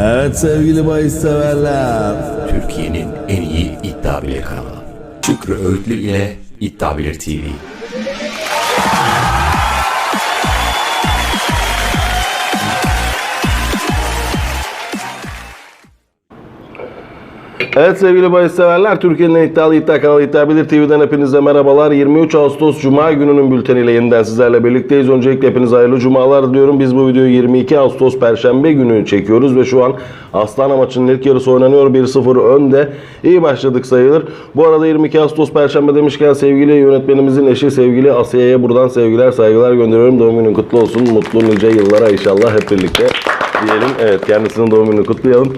Evet sevgili bahis severler. Türkiye'nin en iyi iddia bilir kanalı. Şükrü Öğütlü ile İddia Bilir TV. Evet sevgili bahis severler, Türkiye'nin en iddialı iddia kanalı İddia TV'den hepinize merhabalar. 23 Ağustos Cuma gününün bülteniyle yeniden sizlerle birlikteyiz. Öncelikle hepinize hayırlı cumalar diliyorum. Biz bu videoyu 22 Ağustos Perşembe günü çekiyoruz ve şu an Aslan maçının ilk yarısı oynanıyor. 1-0 önde. İyi başladık sayılır. Bu arada 22 Ağustos Perşembe demişken sevgili yönetmenimizin eşi sevgili Asiye'ye buradan sevgiler saygılar gönderiyorum. Doğum günün kutlu olsun. Mutlu nice yıllara inşallah hep birlikte diyelim. Evet kendisinin doğum gününü kutlayalım.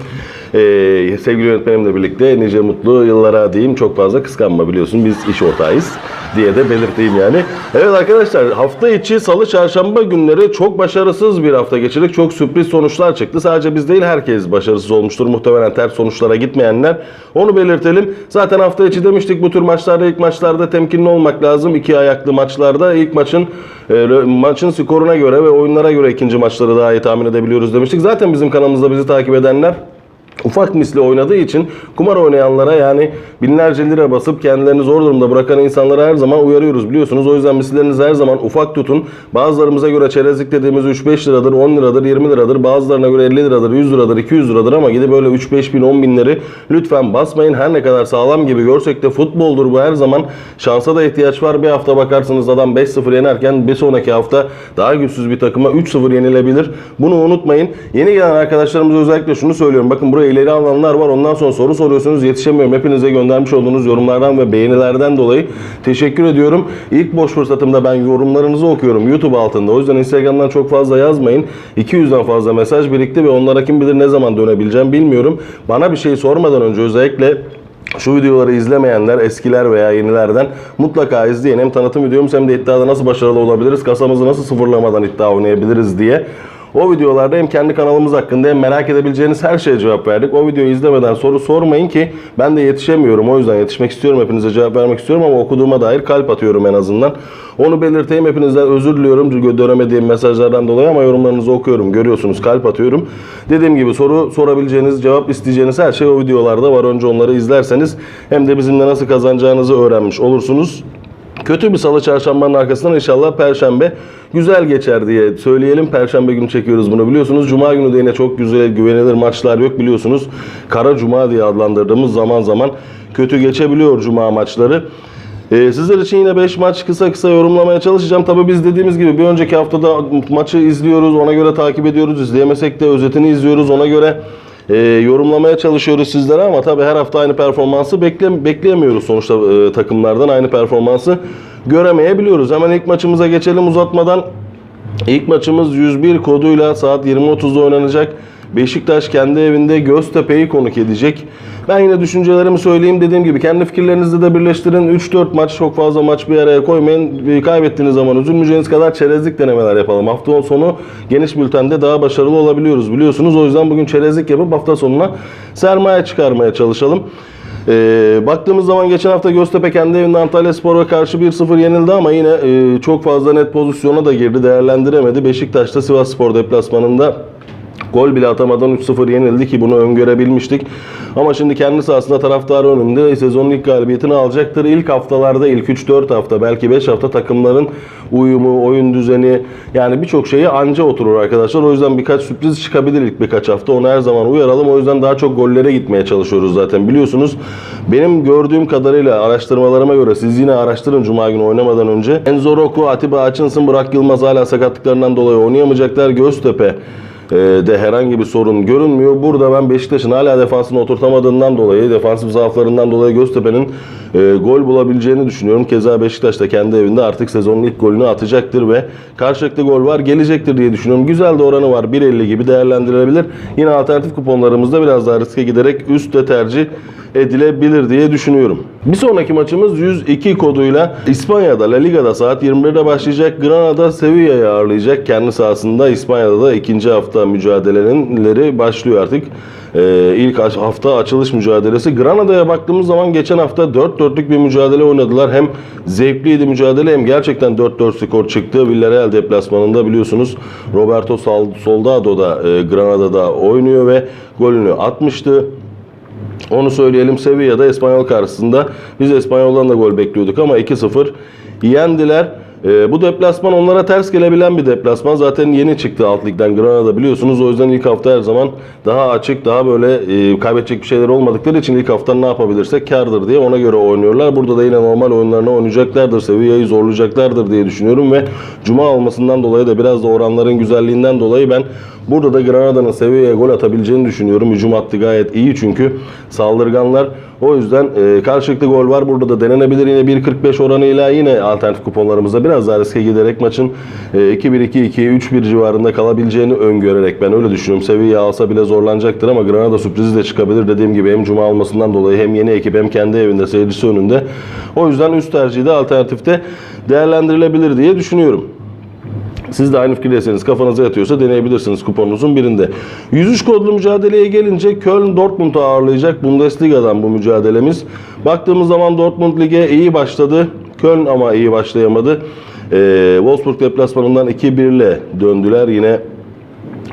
Ee, sevgili yönetmenimle birlikte nice mutlu yıllara diyeyim. Çok fazla kıskanma biliyorsun biz iş ortağıyız diye de belirteyim yani. Evet arkadaşlar hafta içi salı çarşamba günleri çok başarısız bir hafta geçirdik. Çok sürpriz sonuçlar çıktı. Sadece biz değil herkes başarısız olmuştur. Muhtemelen ters sonuçlara gitmeyenler. Onu belirtelim. Zaten hafta içi demiştik bu tür maçlarda ilk maçlarda temkinli olmak lazım. İki ayaklı maçlarda ilk maçın e, maçın skoruna göre ve oyunlara göre ikinci maçları daha iyi tahmin edebiliyoruz demiştik. Zaten bizim kanalımızda bizi takip edenler ufak misli oynadığı için kumar oynayanlara yani binlerce lira basıp kendilerini zor durumda bırakan insanlara her zaman uyarıyoruz biliyorsunuz. O yüzden mislerinizi her zaman ufak tutun. Bazılarımıza göre çerezlik dediğimiz 3-5 liradır, 10 liradır, 20 liradır. Bazılarına göre 50 liradır, 100 liradır, 200 liradır ama gidip böyle 3-5 bin, 10 binleri lütfen basmayın. Her ne kadar sağlam gibi görsek de futboldur bu her zaman. Şansa da ihtiyaç var. Bir hafta bakarsınız adam 5-0 yenerken bir sonraki hafta daha güçsüz bir takıma 3-0 yenilebilir. Bunu unutmayın. Yeni gelen arkadaşlarımıza özellikle şunu söylüyorum. Bakın buraya ileri alanlar var. Ondan sonra soru soruyorsunuz. Yetişemiyorum. Hepinize göndermiş olduğunuz yorumlardan ve beğenilerden dolayı teşekkür ediyorum. İlk boş fırsatımda ben yorumlarınızı okuyorum YouTube altında. O yüzden Instagram'dan çok fazla yazmayın. 200'den fazla mesaj birikti ve onlara kim bilir ne zaman dönebileceğim bilmiyorum. Bana bir şey sormadan önce özellikle şu videoları izlemeyenler eskiler veya yenilerden mutlaka izleyin. Hem tanıtım videomuz hem de iddiada nasıl başarılı olabiliriz, kasamızı nasıl sıfırlamadan iddia oynayabiliriz diye. O videolarda hem kendi kanalımız hakkında hem merak edebileceğiniz her şeye cevap verdik. O videoyu izlemeden soru sormayın ki ben de yetişemiyorum. O yüzden yetişmek istiyorum. Hepinize cevap vermek istiyorum ama okuduğuma dair kalp atıyorum en azından. Onu belirteyim. Hepinizden özür diliyorum dönemediğim mesajlardan dolayı ama yorumlarınızı okuyorum. Görüyorsunuz kalp atıyorum. Dediğim gibi soru sorabileceğiniz, cevap isteyeceğiniz her şey o videolarda var. Önce onları izlerseniz hem de bizimle nasıl kazanacağınızı öğrenmiş olursunuz. Kötü bir salı çarşambanın arkasından inşallah perşembe güzel geçer diye söyleyelim. Perşembe günü çekiyoruz bunu biliyorsunuz. Cuma günü de yine çok güzel güvenilir maçlar yok biliyorsunuz. Kara Cuma diye adlandırdığımız zaman zaman kötü geçebiliyor Cuma maçları. Ee, sizler için yine 5 maç kısa kısa yorumlamaya çalışacağım. Tabii biz dediğimiz gibi bir önceki haftada maçı izliyoruz, ona göre takip ediyoruz. İzleyemesek de özetini izliyoruz, ona göre e, yorumlamaya çalışıyoruz sizlere ama tabii her hafta aynı performansı bekle, bekleyemiyoruz sonuçta e, takımlardan aynı performansı göremeyebiliyoruz. Hemen ilk maçımıza geçelim uzatmadan. İlk maçımız 101 koduyla saat 20.30'da oynanacak. Beşiktaş kendi evinde Göztepe'yi konuk edecek. Ben yine düşüncelerimi söyleyeyim. Dediğim gibi kendi fikirlerinizi de birleştirin. 3-4 maç çok fazla maç bir araya koymayın. Kaybettiğiniz zaman üzülmeyeceğiniz kadar çerezlik denemeler yapalım. Hafta sonu geniş bültende daha başarılı olabiliyoruz biliyorsunuz. O yüzden bugün çerezlik yapıp hafta sonuna sermaye çıkarmaya çalışalım. Ee, baktığımız zaman geçen hafta Göztepe kendi evinde Antalya Spor'a karşı 1-0 yenildi ama yine e, çok fazla net pozisyona da girdi değerlendiremedi. Beşiktaş'ta Sivas Spor deplasmanında Gol bile atamadan 3-0 yenildi ki bunu öngörebilmiştik. Ama şimdi kendi sahasında taraftar önünde sezonun ilk galibiyetini alacaktır. İlk haftalarda ilk 3-4 hafta belki 5 hafta takımların uyumu, oyun düzeni yani birçok şeyi anca oturur arkadaşlar. O yüzden birkaç sürpriz çıkabilir ilk birkaç hafta. Onu her zaman uyaralım. O yüzden daha çok gollere gitmeye çalışıyoruz zaten biliyorsunuz. Benim gördüğüm kadarıyla araştırmalarıma göre siz yine araştırın Cuma günü oynamadan önce. Enzo Rocco, Atiba Hutchinson, Burak Yılmaz hala sakatlıklarından dolayı oynayamayacaklar. Göztepe de herhangi bir sorun görünmüyor. Burada ben Beşiktaş'ın hala defansını oturtamadığından dolayı, defansif zaaflarından dolayı Göztepe'nin e, gol bulabileceğini düşünüyorum. Keza Beşiktaş da kendi evinde artık sezonun ilk golünü atacaktır ve karşılıklı gol var gelecektir diye düşünüyorum. Güzel de oranı var. 1.50 gibi değerlendirilebilir. Yine alternatif kuponlarımızda biraz daha riske giderek üstte tercih edilebilir diye düşünüyorum. Bir sonraki maçımız 102 koduyla İspanya'da La Liga'da saat 21'de başlayacak. Granada Sevilla'yı ağırlayacak. Kendi sahasında İspanya'da da ikinci hafta mücadeleleri başlıyor artık. Ee, ilk hafta açılış mücadelesi. Granada'ya baktığımız zaman geçen hafta 4-4'lük bir mücadele oynadılar. Hem zevkliydi mücadele hem gerçekten 4-4 skor çıktı. Villarreal deplasmanında biliyorsunuz Roberto Soldado da e, Granada'da oynuyor ve golünü atmıştı. Onu söyleyelim Sevilla'da İspanyol karşısında biz İspanyol'dan da gol bekliyorduk ama 2-0 yendiler. Ee, bu deplasman onlara ters gelebilen bir deplasman. Zaten yeni çıktı alt ligden Granada biliyorsunuz. O yüzden ilk hafta her zaman daha açık, daha böyle e, kaybedecek bir şeyler olmadıkları için ilk hafta ne yapabilirsek kardır diye ona göre oynuyorlar. Burada da yine normal oyunlarını oynayacaklardır. Sevilla'yı zorlayacaklardır diye düşünüyorum ve Cuma olmasından dolayı da biraz da oranların güzelliğinden dolayı ben Burada da Granada'nın Sevilla'ya gol atabileceğini düşünüyorum. Hücum hattı gayet iyi çünkü saldırganlar. O yüzden e, karşılıklı gol var. Burada da denenebilir yine 1.45 oranıyla yine alternatif kuponlarımızda biraz daha riske giderek maçın e, 2-1-2-2 3-1 civarında kalabileceğini öngörerek ben öyle düşünüyorum. Sevilla alsa bile zorlanacaktır ama Granada sürprizi de çıkabilir. Dediğim gibi hem cuma olmasından dolayı hem yeni ekip hem kendi evinde seyircisi önünde. O yüzden üst tercihi de alternatifte değerlendirilebilir diye düşünüyorum. Siz de aynı fikirdeyseniz kafanıza yatıyorsa deneyebilirsiniz kuponunuzun birinde. 103 kodlu mücadeleye gelince Köln Dortmund'u ağırlayacak Bundesliga'dan bu mücadelemiz. Baktığımız zaman Dortmund lige iyi başladı. Köln ama iyi başlayamadı. Ee, Wolfsburg deplasmanından 2-1 ile döndüler. Yine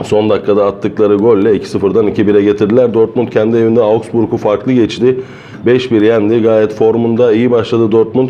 Son dakikada attıkları golle 2-0'dan 2-1'e getirdiler. Dortmund kendi evinde Augsburg'u farklı geçti. 5-1 yendi. Gayet formunda iyi başladı Dortmund.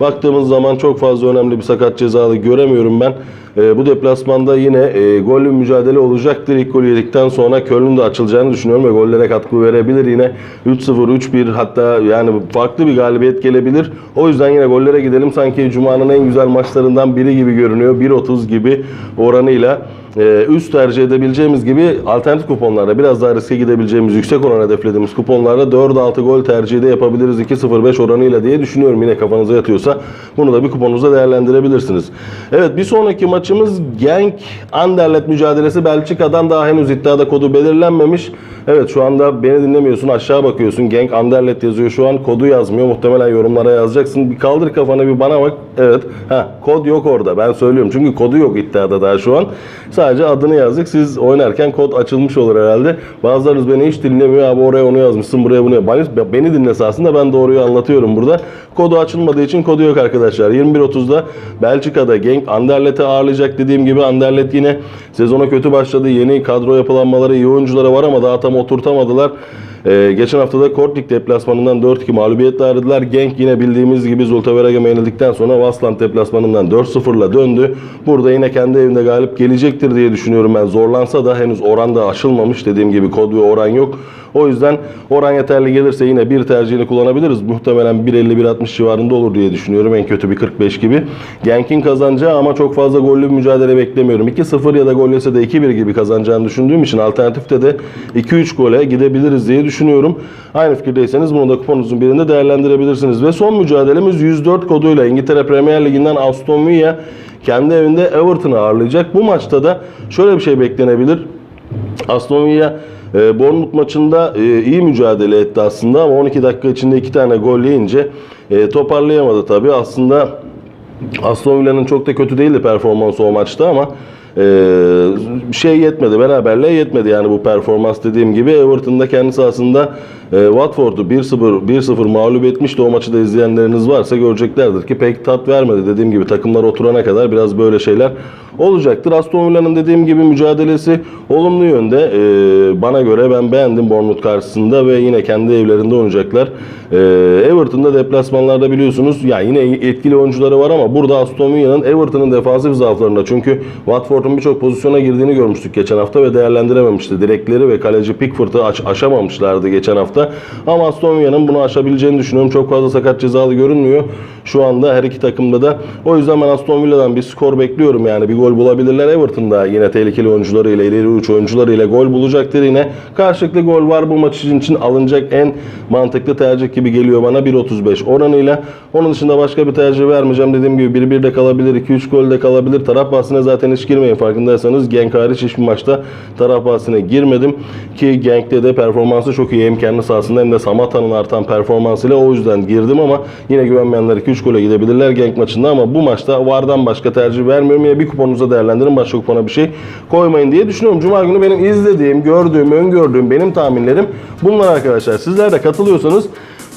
Baktığımız zaman çok fazla önemli bir sakat cezalı göremiyorum ben. Ee, bu deplasmanda yine e, gollü mücadele olacaktır. İlk golü yedikten sonra Köln'ün de açılacağını düşünüyorum ve gollere katkı verebilir. Yine 3-0, 3-1 hatta yani farklı bir galibiyet gelebilir. O yüzden yine gollere gidelim. Sanki Cuma'nın en güzel maçlarından biri gibi görünüyor. 1.30 gibi oranıyla e, üst tercih edebileceğimiz gibi alternatif kuponlarda biraz daha riske gidebileceğimiz yüksek oran hedeflediğimiz kuponlarda 4-6 gol tercihi de yapabiliriz 2-0-5 oranıyla diye düşünüyorum yine kafanıza yatıyorsa bunu da bir kuponunuzda değerlendirebilirsiniz. Evet bir sonraki maçımız Genk Anderlet mücadelesi Belçika'dan daha henüz iddiada kodu belirlenmemiş. Evet şu anda beni dinlemiyorsun aşağı bakıyorsun. Genk Anderlet yazıyor. Şu an kodu yazmıyor. Muhtemelen yorumlara yazacaksın. Bir kaldır kafanı bir bana bak. Evet. Ha kod yok orada. Ben söylüyorum. Çünkü kodu yok iddiada daha şu an. Sadece adını yazdık. Siz oynarken kod açılmış olur herhalde. Bazılarınız beni hiç dinlemiyor. Abi oraya onu yazmışsın buraya bunu beni, beni dinlese aslında ben doğruyu anlatıyorum burada. Kodu açılmadığı için kodu yok arkadaşlar. 21.30'da Belçika'da Genk Anderlet'i ağırlayacak. Dediğim gibi Anderlet yine sezona kötü başladı. Yeni kadro yapılanmaları iyi oyuncuları var ama daha tam oturtamadılar ee, geçen hafta da Kortrijk deplasmanından 4-2 mağlubiyetle ayrıldılar. Genk yine bildiğimiz gibi Zulte Waregem yenildikten sonra Vassland deplasmanından 4-0'la döndü. Burada yine kendi evinde galip gelecektir diye düşünüyorum ben. Zorlansa da henüz oran da aşılmamış. Dediğim gibi kod ve oran yok. O yüzden oran yeterli gelirse yine bir tercihini kullanabiliriz. Muhtemelen 1.50-1.60 civarında olur diye düşünüyorum. En kötü bir 45 gibi. Genk'in kazanacağı ama çok fazla gollü bir mücadele beklemiyorum. 2-0 ya da gol yese de 2-1 gibi kazanacağını düşündüğüm için alternatifte de 2-3 gole gidebiliriz diye düşünüyorum. Aynı fikirdeyseniz bunu da kuponunuzun birinde değerlendirebilirsiniz. Ve son mücadelemiz 104 koduyla İngiltere Premier Ligi'nden Aston Villa kendi evinde Everton'ı ağırlayacak. Bu maçta da şöyle bir şey beklenebilir. Aston Villa e, Bournemouth maçında e, iyi mücadele etti aslında ama 12 dakika içinde iki tane gol yiyince e, toparlayamadı tabii. Aslında Aston Villa'nın çok da kötü değildi performansı o maçta ama e, şey yetmedi, beraberliğe yetmedi yani bu performans dediğim gibi. Everton'da kendi sahasında e, Watford'u 1-0 1-0 mağlup etmişti. O maçı da izleyenleriniz varsa göreceklerdir ki pek tat vermedi. Dediğim gibi takımlar oturana kadar biraz böyle şeyler olacaktır. Aston Villa'nın dediğim gibi mücadelesi olumlu yönde. E, bana göre ben beğendim Bournemouth karşısında ve yine kendi evlerinde oynayacaklar. E, Everton'da deplasmanlarda biliyorsunuz ya yine etkili oyuncuları var ama burada Aston Villa'nın Everton'ın defansif zaaflarında çünkü Watford'un birçok pozisyona girdiğini görmüştük geçen hafta ve değerlendirememişti. Direkleri ve kaleci Pickford'ı aş- aşamamışlardı geçen hafta. Ama Aston Villa'nın bunu aşabileceğini düşünüyorum. Çok fazla sakat cezalı görünmüyor. Şu anda her iki takımda da. O yüzden ben Aston Villa'dan bir skor bekliyorum yani. Bir gol bulabilirler Everton'da. Yine tehlikeli oyuncularıyla, ileri uç oyuncularıyla gol bulacaktır yine. Karşılıklı gol var bu maç için, için alınacak en mantıklı tercih gibi geliyor bana 1.35 oranıyla. Onun dışında başka bir tercih vermeyeceğim. Dediğim gibi 1-1 de kalabilir, 2-3 gol de kalabilir. Taraf bahsine zaten hiç girmeyin. Unutmayın. Farkındaysanız Genk hariç hiçbir maçta taraf bahsine girmedim. Ki Genk'te de performansı çok iyi. Hem kendi sahasında hem de Samatta'nın artan performansıyla o yüzden girdim ama yine güvenmeyenler 2-3 gole gidebilirler Genk maçında ama bu maçta VAR'dan başka tercih vermiyorum. Yine bir kuponunuza değerlendirin. Başka kupona bir şey koymayın diye düşünüyorum. Cuma günü benim izlediğim, gördüğüm, öngördüğüm, benim tahminlerim bunlar arkadaşlar. Sizler de katılıyorsanız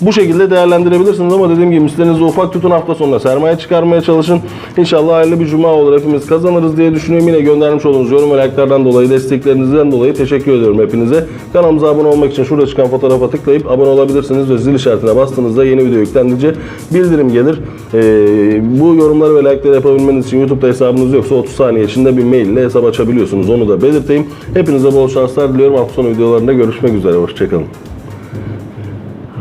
bu şekilde değerlendirebilirsiniz ama dediğim gibi mislerinizi ufak tutun hafta sonuna sermaye çıkarmaya çalışın. İnşallah hayırlı bir cuma olur. Hepimiz kazanırız diye düşünüyorum. Yine göndermiş olduğunuz yorum ve like'lardan dolayı, desteklerinizden dolayı teşekkür ediyorum hepinize. Kanalımıza abone olmak için şurada çıkan fotoğrafa tıklayıp abone olabilirsiniz ve zil işaretine bastığınızda yeni video yüklenince bildirim gelir. Ee, bu yorumları ve like'ları yapabilmeniz için YouTube'da hesabınız yoksa 30 saniye içinde bir mail ile hesap açabiliyorsunuz. Onu da belirteyim. Hepinize bol şanslar diliyorum. Hafta sonu videolarında görüşmek üzere. Hoşçakalın.